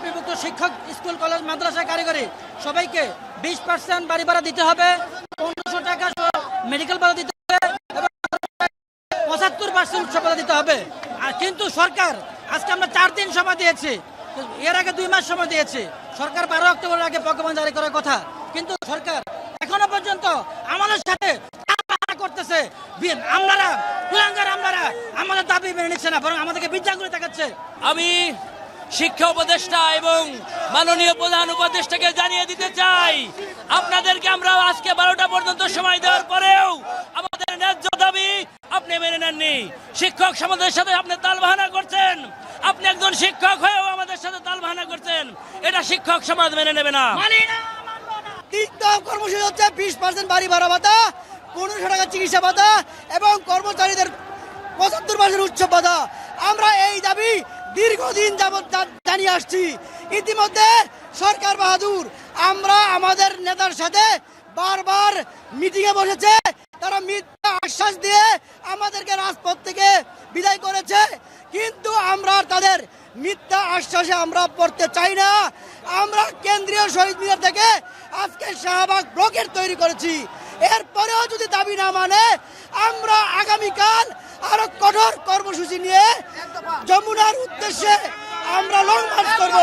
এমপিভুক্ত শিক্ষক, school, college, মাদ্রাসা কারিগরি, সবাইকে বিশ পার্সেন্ট বাড়ি ভাড়া দিতে হবে, পনেরোশো টাকা মেডিকেল ভাড়া দিতে হবে এবং পঁচাত্তর পার্সেন্ট ভাড়া দিতে হবে। আর কিন্তু সরকার, আজকে আমরা চার দিন সময় দিয়েছি, এর আগে দুই মাস সময় দিয়েছি। সরকার বারো অক্টোবরের আগে প্রজ্ঞাপন জারি করার কথা, কিন্তু সরকার এখনও পর্যন্ত আমাদের সাথে করতেছে। আমলারা কুলাঙ্গার আমলারা আমাদের দাবি মেনে নিচ্ছে না, বরং আমাদেরকে বিদ্যাঙ্গুলি দেখাচ্ছে। আমি শিক্ষা উপদেষ্টা এবং মাননীয় প্রধান উপদেষ্টাকে জানিয়ে দিতে চাই, আপনাদেরকে আমরা আজকে বারোটা পর্যন্ত সময় দেওয়ার পরেও আমাদের ন্যায্য দাবি আপনি মেনে নেননি। শিক্ষক সমাজের সাথে আপনি তাল বাহানা করছেন। আপনি একজন শিক্ষক হয়েও আমাদের সাথে তাল বাহানা করছেন। এটা শিক্ষক সমাজ মেনে নেবে না। কর্মসূচি হচ্ছে বিশ পার্সেন্ট বাড়ি ভাড়া ভাতা, পনেরোশো টাকা চিকিৎসা ভাতা এবং কর্মচারীদের পঁচাত্তর পার্সেন্ট উৎসব ভাতা। আমরা এই দাবি দীর্ঘদিন যাবৎ জানিয়ে আসছি। ইতিমধ্যে সরকার বাহাদুর, আমরা আমাদের নেতার সাথে বারবার মিটিংয়ে বসেছে। তারা মিথ্যা আশ্বাস দিয়ে আমাদেরকে রাজপথ থেকে বিদায় করেছে। কিন্তু আমরা তাদের মিথ্যা আশ্বাসে আমরা পড়তে চাই না। আমরা কেন্দ্রীয় শহীদ মিনার থেকে আজকে শাহবাগ ব্লকের তৈরি করেছি। এরপরেও যদি দাবি না মানে আমরা আগামীকাল আরও কঠোর কর্মসূচি নিয়ে যমুনার উদ্দেশ্যে আমরা লং মার্চ করব।